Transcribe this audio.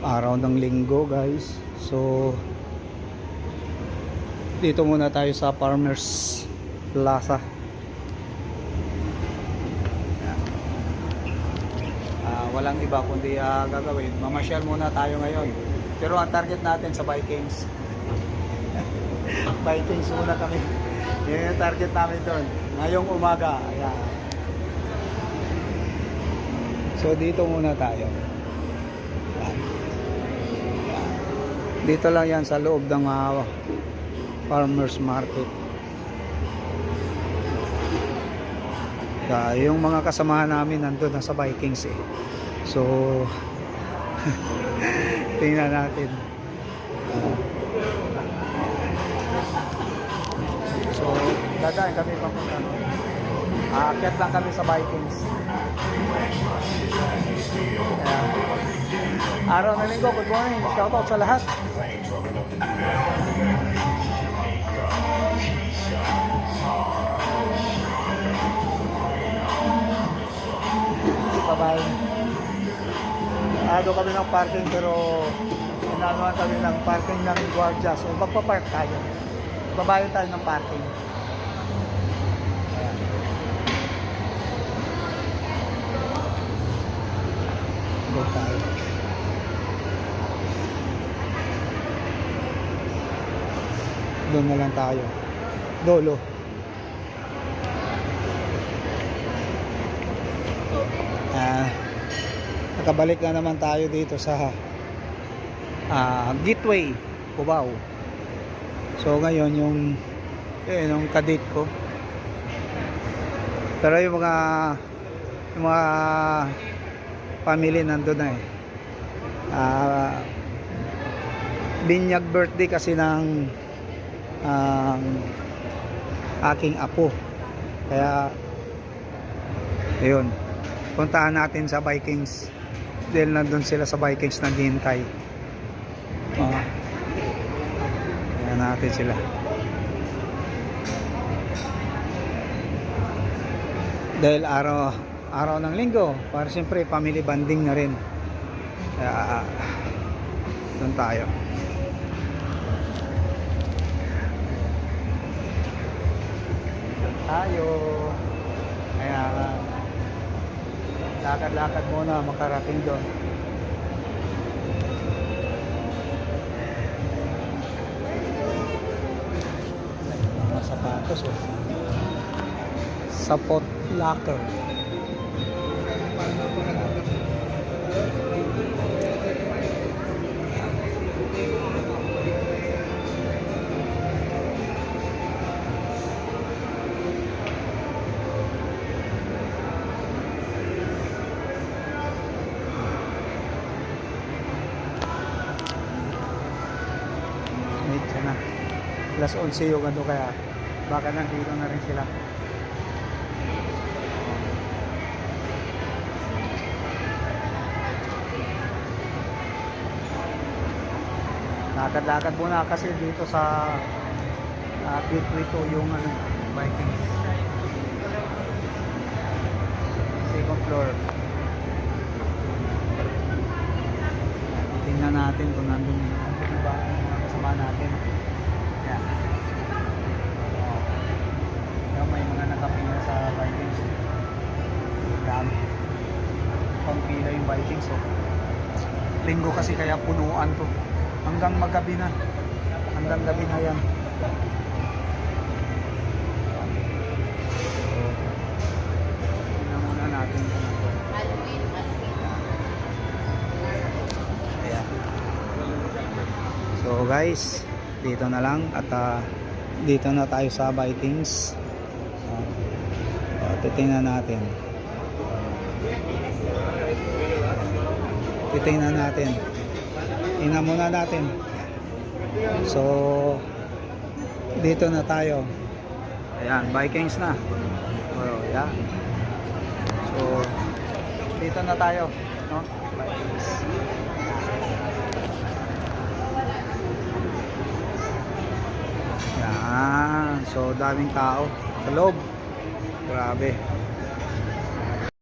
araw ng linggo guys. So dito muna tayo sa Farmers Plaza. Ayan. Ah, walang iba kundi ah, gagawin. Mamasyal muna tayo ngayon. Pero ang target natin sa Vikings. Vikings muna kami. Yun yung target namin doon. Ngayong umaga. Ayan. so dito muna tayo Dito lang yan sa loob ng ah, farmers market. Ah, yung mga kasamahan namin nandun na sa Vikings eh. So, tingnan natin. So, dadaan kami papunta. Aakyat lang kami sa Vikings. Ayan. Araw na linggo, good morning. Shoutout sa lahat. Bye-bye. Ado kami ng parking pero inanuhan kami ng parking ng guardia. So magpa-park tayo. Babayad tayo ng parking. Go tayo. Doon na lang tayo. Dolo. Ah, nakabalik na naman tayo dito sa ah, Gateway, Cubao. So ngayon yung eh, yung kadate ko. Pero yung mga yung mga family nandun na eh. Ah, binyag birthday kasi ng ang aking apo. Kaya ayun. Puntahan natin sa Vikings. Dahil nandun sila sa Vikings naghihintay. Oh. Ayan natin sila. Dahil araw araw ng linggo, para siyempre family bonding na rin. Kaya doon tayo. tayo. Kaya lakad-lakad muna makarating doon. Mga sapatos oh. Sapot locker. Plus 11 yung ano kaya baka nandito na rin sila. Lakad-lakad muna kasi dito sa uh, gateway to yung ano, biking. Second floor. Tingnan natin kung nandun, ang mga kasama natin. Yan. Oh. Yan, may mga nakapila sa Vikings. Dami. Yung Vikings. Oh. Linggo kasi kaya punuan to. Hanggang magabi na. Hanggang gabi na yan. Ano. So guys, dito na lang at ah, dito na tayo sa Vikings. Uh, uh, titingnan natin. Titingnan natin. Tingnan muna natin. So dito na tayo. Ayan, Vikings na. Oh, yeah. So dito na tayo, no? Vikings. Yan. So, daming tao sa loob. Grabe.